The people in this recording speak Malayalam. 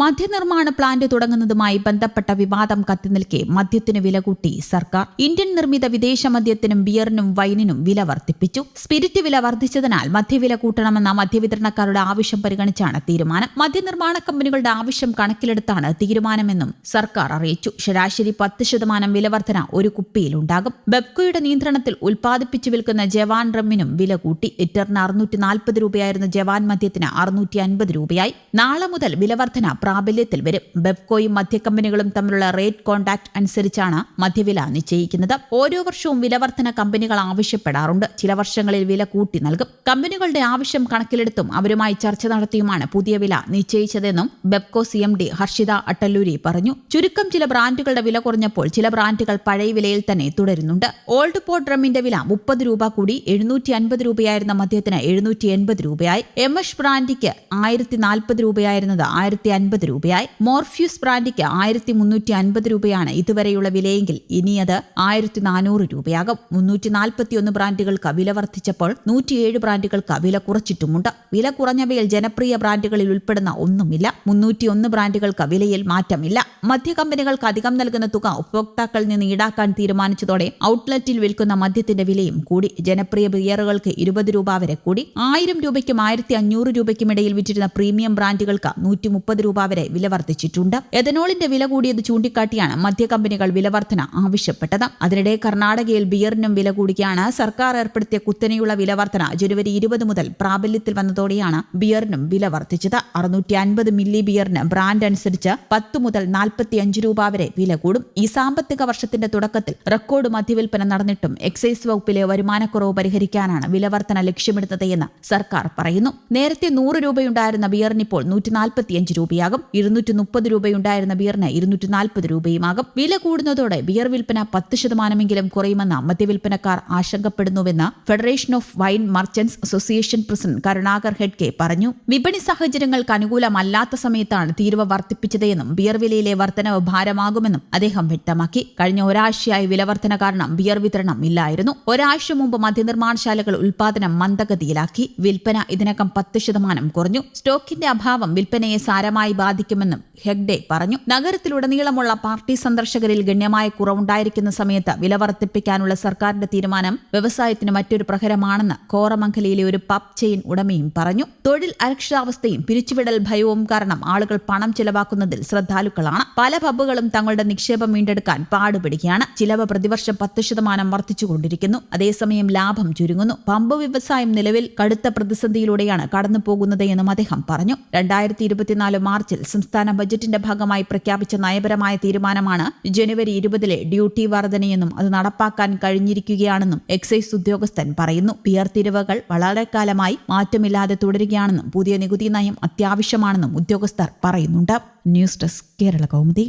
മദ്യനിർമ്മാണ പ്ലാന്റ് തുടങ്ങുന്നതുമായി ബന്ധപ്പെട്ട വിവാദം കത്തിനിൽക്കെ മദ്യത്തിന് വില കൂട്ടി സർക്കാർ. ഇന്ത്യൻ നിർമ്മിത വിദേശ മദ്യത്തിനും ബിയറിനും വൈനിനും വില വർദ്ധിപ്പിച്ചു. സ്പിരിറ്റ് വില വർദ്ധിച്ചതിനാൽ മദ്യവില കൂട്ടണമെന്ന മദ്യവിതരണക്കാരുടെ ആവശ്യം പരിഗണിച്ചാണ് തീരുമാനം. മദ്യനിർമ്മാണ കമ്പനികളുടെ ആവശ്യം കണക്കിലെടുത്താണ് തീരുമാനമെന്നും സർക്കാർ അറിയിച്ചു. ശരാശരി പത്ത് ശതമാനം വിലവർദ്ധന ഒരു കുപ്പിയിലുണ്ടാകും. ബെബ്കോയുടെ നിയന്ത്രണത്തിൽ ഉൽപ്പാദിപ്പിച്ചു വിൽക്കുന്ന ജവാൻ റമ്മിനും വില കൂട്ടി. ലിറ്ററിന് അറുന്നൂറ്റി നാൽപ്പത് രൂപയായിരുന്ന ജവാൻ മദ്യത്തിന് അറുന്നൂറ്റി അൻപത് രൂപയായി. നാളെ മുതൽ വിലവർധന പ്രാബല്യത്തിൽ വരും. ബെബ്കോയും മദ്യക്കമ്പനികളും തമ്മിലുള്ള റേറ്റ് കോൺടാക്ട് അനുസരിച്ചാണ് മധ്യവില നിശ്ചയിക്കുന്നത്. ഓരോ വർഷവും വിലവർധന കമ്പനികൾ ആവശ്യപ്പെടാറുണ്ട്. ചില വർഷങ്ങളിൽ വില കൂട്ടി നൽകും. കമ്പനികളുടെ ആവശ്യം കണക്കിലെടുത്തും അവരുമായി ചർച്ച നടത്തിയുമാണ് പുതിയ വില നിശ്ചയിച്ചതെന്നും Bevco C M D Harshita Attalluri പറഞ്ഞു. ചുരുക്കം ചില ബ്രാൻഡുകളുടെ വില കുറഞ്ഞപ്പോൾ ചില ബ്രാൻഡുകൾ പഴയ വിലയിൽ തന്നെ തുടരുന്നുണ്ട്. ഓൾഡ് പോർട്ട് ഡ്രമ്മിന്റെ വില മുപ്പത് രൂപ കൂടി എഴുന്നൂറ്റി അൻപത് രൂപയായിരുന്ന മദ്യത്തിന് എഴുന്നൂറ്റി എൺപത് രൂപയായി. എം എസ് ബ്രാൻഡിക്ക് ആയിരത്തി നാൽപ്പത് രൂപയായിരുന്നത് ആയിരത്തി അൻപത് രൂപയായി. മോർഫ്യൂസ് ബ്രാൻഡിക്ക് ആയിരത്തി മുന്നൂറ്റി അൻപത് രൂപയാണ് ഇതുവരെയുള്ള വിലയെങ്കിൽ ഇനി അത് ആയിരത്തി നാനൂറ് രൂപയാകും. മുന്നൂറ്റി നാൽപ്പത്തിയൊന്ന് ബ്രാൻഡുകൾക്ക് വില വർദ്ധിച്ചപ്പോൾ നൂറ്റിയേഴ് ബ്രാൻഡുകൾക്ക് വില കുറച്ചിട്ടുമുണ്ട്. വില കുറഞ്ഞവയിൽ ജനപ്രിയ ബ്രാൻഡുകളിൽ ഉൾപ്പെടുന്ന ഒന്നുമില്ല. മുന്നൂറ്റിയൊന്ന് ബ്രാൻഡുകൾക്ക് വിലയിൽ മാറ്റമില്ല. മദ്യ കമ്പനികൾക്ക് അധികം നൽകുന്ന തുക ഉപഭോക്താക്കളിൽ നിന്ന് ഈടാക്കാൻ തീരുമാനിച്ചതോടെ ഔട്ട്ലെറ്റിൽ വിൽക്കുന്ന മദ്യത്തിന്റെ വിലയും കൂടി ജനപ്രിയ ബിയറുകൾക്ക് ഇരുപത് രൂപ വരെ കൂടി. ആയിരം രൂപയ്ക്കും ആയിരത്തി അഞ്ഞൂറ് രൂപയ്ക്കും ഇടയിൽ വിറ്റിരുന്ന പ്രീമിയം ബ്രാൻഡുകൾക്ക് നൂറ്റി മുപ്പത് രൂപ വരെ വില വർദ്ധിച്ചിട്ടുണ്ട് എഥനോളിന്റെ വില കൂടിയത് ചൂണ്ടിക്കാട്ടിയാണ് മദ്യ കമ്പനികൾ വിലവർധന ആവശ്യപ്പെട്ടത്. അതിനിടെ കർണാടകയിൽ ബിയറിനും വില കൂടിയാണ് സർക്കാർ ഏർപ്പെടുത്തിയ കുത്തനെയുള്ള വിലവർധന ജനുവരി ഇരുപത് മുതൽ പ്രാബല്യത്തിൽ വന്നതോടെയാണ് ബിയറിനും വില വർദ്ധിച്ചത്. അറുന്നൂറ്റി അൻപത് മില്ലി ബിയറിന് ബ്രാൻഡ് അനുസരിച്ച് പത്ത് മുതൽ നാൽപ്പത്തി അഞ്ച് രൂപ വരെ വില കൂടും. ഈ സാമ്പത്തിക വർഷത്തിന്റെ തുടക്കത്തിൽ റെക്കോർഡ് മദ്യവിൽപ്പന നടന്നിട്ടും എക്സൈസ് വകുപ്പിലെ വരുമാനക്കുറവ് പരിഹരിക്കാനാണ് വിലവർധന ലക്ഷ്യമിടുന്നത് എന്ന് സർക്കാർ പറയുന്നു. നേരത്തെ നൂറ് രൂപയുണ്ടായിരുന്ന ബിയറിനിപ്പോൾ നൂറ്റി നാൽപ്പത്തിയഞ്ച് രൂപയാകും. ഇരുന്നൂറ്റി മുപ്പത് രൂപയുണ്ടായിരുന്ന ബിയറിന് ഇരുന്നൂറ്റി നാൽപ്പത് രൂപയുമാകും. വില കൂടുന്നതോടെ ബിയർ വിൽപ്പന പത്ത് ശതമാനമെങ്കിലും കുറയുമെന്ന് മദ്യവിൽപ്പനക്കാർ ആശങ്കപ്പെടുന്നുവെന്ന് federation of wine merchants association president Karunakar ഹെഡ്കെ പറഞ്ഞു. വിപണി സാഹചര്യങ്ങൾക്ക് അനുകൂലമല്ലാത്ത സമയത്താണ് തീരുവ വർദ്ധിപ്പിച്ചതെന്നും ബിയർ വിലയിലെ വർധനവ് ഭാരമാകുമെന്നും അദ്ദേഹം വ്യക്തമാക്കി. കഴിഞ്ഞ ഒരാഴ്ചയായി വിലവർധന കാരണം ബിയർ വിതരണം ഇല്ലായിരുന്നു. ഒരാഴ്ച മുമ്പ് മദ്യനിർമ്മാണശാലകൾ ഉൽപാദനം മന്ദഗതിയിലാക്കി. വിൽപ്പന ഇതിനകം പത്ത് ശതമാനം കുറഞ്ഞു. സ്റ്റോക്കിന്റെ അഭാവം വിൽപ്പനയെ സാരമായി ബാധിക്കുമെന്നും ഹെഗ്ഡെ പറഞ്ഞു. നഗരത്തിലുടനീളമുള്ള പാർട്ടി സന്ദർശകരിൽ ഗണ്യമായ കുറവുണ്ടായിരിക്കുന്ന സമയത്ത് വില വർദ്ധിപ്പിക്കാനുള്ള സർക്കാരിന്റെ തീരുമാനം വ്യവസായത്തിന് മറ്റൊരു പ്രഹരമാണെന്ന് കോറമംഗലയിലെ ഒരു പബ് ചെയിൻ ഉടമയും പറഞ്ഞു. തൊഴിൽ അരക്ഷിതാവസ്ഥയും പിരിച്ചുവിടൽ ഭയവും കാരണം ആളുകൾ പണം ചിലവാക്കുന്നതിൽ ശ്രദ്ധാലുക്കളാണ്. പല പബ്ബുകളും തങ്ങളുടെ നിക്ഷേപം വീണ്ടെടുക്കാൻ പാടുപിടിക്കുകയാണ് ചിലവ് പ്രതിവർഷം പത്ത് ശതമാനം വർദ്ധിച്ചുകൊണ്ടിരിക്കുന്നു. അതേസമയം ലാഭം ചുരുങ്ങുന്നു. പമ്പ് വ്യവസായം നിലവിൽ കടുത്ത പ്രതിസന്ധിയിലൂടെയാണ് കടന്നു പോകുന്നത് എന്നും അദ്ദേഹം പറഞ്ഞു. രണ്ടായിരത്തി ഇരുപത്തിനാല് മാർച്ചിൽ സംസ്ഥാന ബജറ്റിന്റെ ഭാഗമായി പ്രഖ്യാപിച്ച നയപരമായ തീരുമാനമാണ് ജനുവരി ഇരുപതിലെ ഡ്യൂട്ടി വർധനയെന്നും അത് നടപ്പാക്കാൻ കഴിഞ്ഞിരിക്കുകയാണെന്നും എക്സൈസ് ഉദ്യോഗസ്ഥൻ പറയുന്നു. പിയർ തിരിവുകൾ വളരെക്കാലമായി മാറ്റമില്ലാതെ തുടരുകയാണെന്നും പുതിയ നികുതി നയം അത്യാവശ്യമാണെന്നും ഉദ്യോഗസ്ഥർ പറയുന്നുണ്ട്. News desk Kerala Kaumudi.